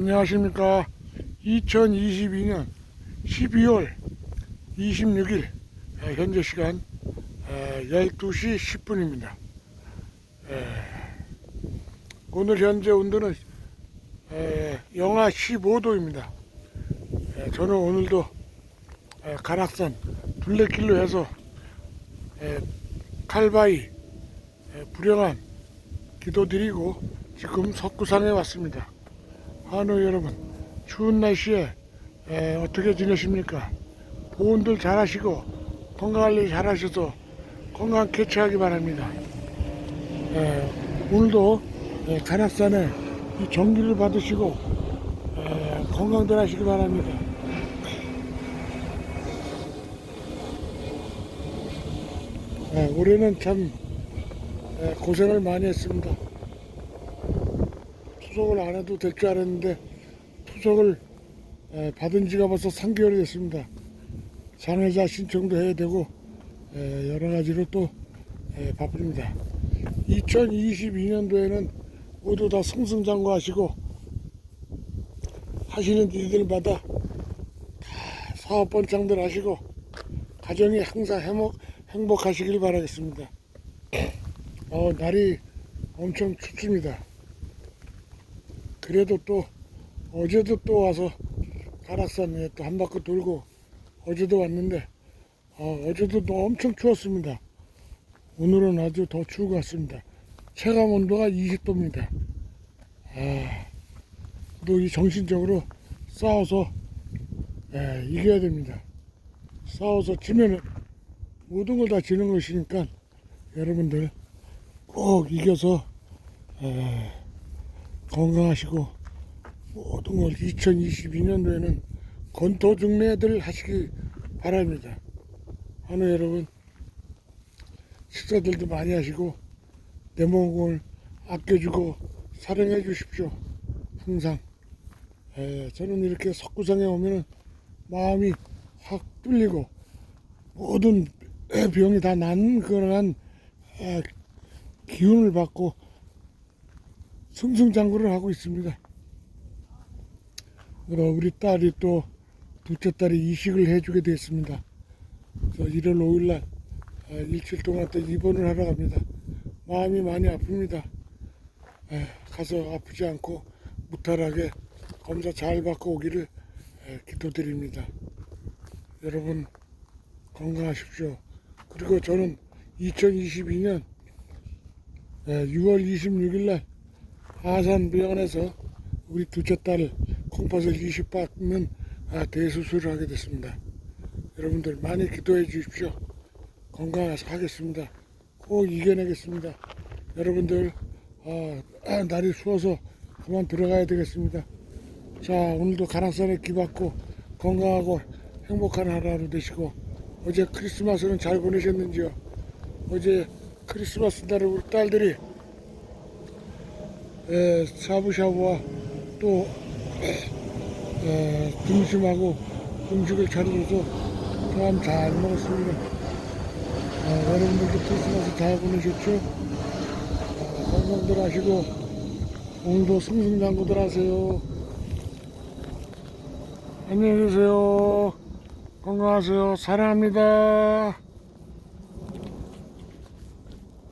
안녕하십니까. 2022년 12월 26일 현재 시간 에, 12시 10분입니다. 오늘 현재 온도는 에, 영하 15도입니다. 저는 오늘도 에, 가락산 둘레길로 해서 에, 칼바위 에, 불영암 기도드리고 지금 석구산에 왔습니다. 한우 여러분 추운 날씨에 에, 어떻게 지내십니까? 보온들 잘 하시고 건강관리 잘 하셔서 건강 캐치하기 바랍니다. 에, 오늘도 에, 가락산에 이 전기를 받으시고 에, 건강들 하시기 바랍니다. 에, 올해는 참 에, 고생을 많이 했습니다. 투석을 안 해도 될 줄 알았는데 투석을 에, 받은 지가 벌써 3개월이 됐습니다. 장애자 신청도 해야 되고 에, 여러 가지로 또 에, 바쁩니다. 2022년도에는 모두 다 승승장구하시고 하시는 일들마다 다 사업 번창들 하시고 가정이 항상 행복, 행복하시길 바라겠습니다. 어, 날이 엄청 춥습니다. 그래도 또 어제도 또 와서 가락산에 또 한 바퀴 돌고 어제도 왔는데 어, 어제도 또 엄청 추웠습니다. 오늘은 아주 더 추운 것 같습니다. 체감 온도가 20도입니다. 아, 또 이 정신적으로 싸워서 예, 이겨야 됩니다. 싸워서 지면은 모든 걸 다 지는 것이니까 여러분들 꼭 이겨서 에, 건강하시고 모든 걸 2022년도에는 건토중래들 하시기 바랍니다. 한우 여러분 식사들도 많이 하시고 내 몸을 아껴주고 사랑해 주십시오. 항상 에, 저는 이렇게 석구성에 오면은 마음이 확 뚫리고 모든 병이 다 낫는 그러한 에, 기운을 받고 승승장구를 하고 있습니다. 우리 딸이 또 둘째 딸이 이식을 해주게 됐습니다. 그래서 1월 5일날 일주일 동안 또 입원을 하러 갑니다. 마음이 많이 아픕니다. 에, 가서 아프지 않고 무탈하게 검사 잘 받고 오기를 에, 기도드립니다. 여러분 건강하십시오. 그리고 저는 2022년 6월 26일 날 하산병원에서 우리 둘째 딸 콩팥을 20받는 아, 대수술을 하게 됐습니다. 여러분들 많이 기도해 주십시오. 건강하겠습니다. 꼭 이겨내겠습니다. 여러분들 아, 아, 날이 추워서 그만 들어가야 되겠습니다. 자 오늘도 가락산에 기받고 건강하고 행복한 하루 되시고 어제 크리스마스는 잘 보내셨는지요? 어제 크리스마스 날에 우리 딸들이 에, 샤브샤브와 또 에, 등심하고 음식을 차려줘서 참 잘 먹었습니다. 어, 여러분들도 크리스마스 잘 보내셨죠? 어, 건강들 하시고 오늘도 승승장구들 하세요. 안녕히 계세요. 건강하세요. 사랑합니다.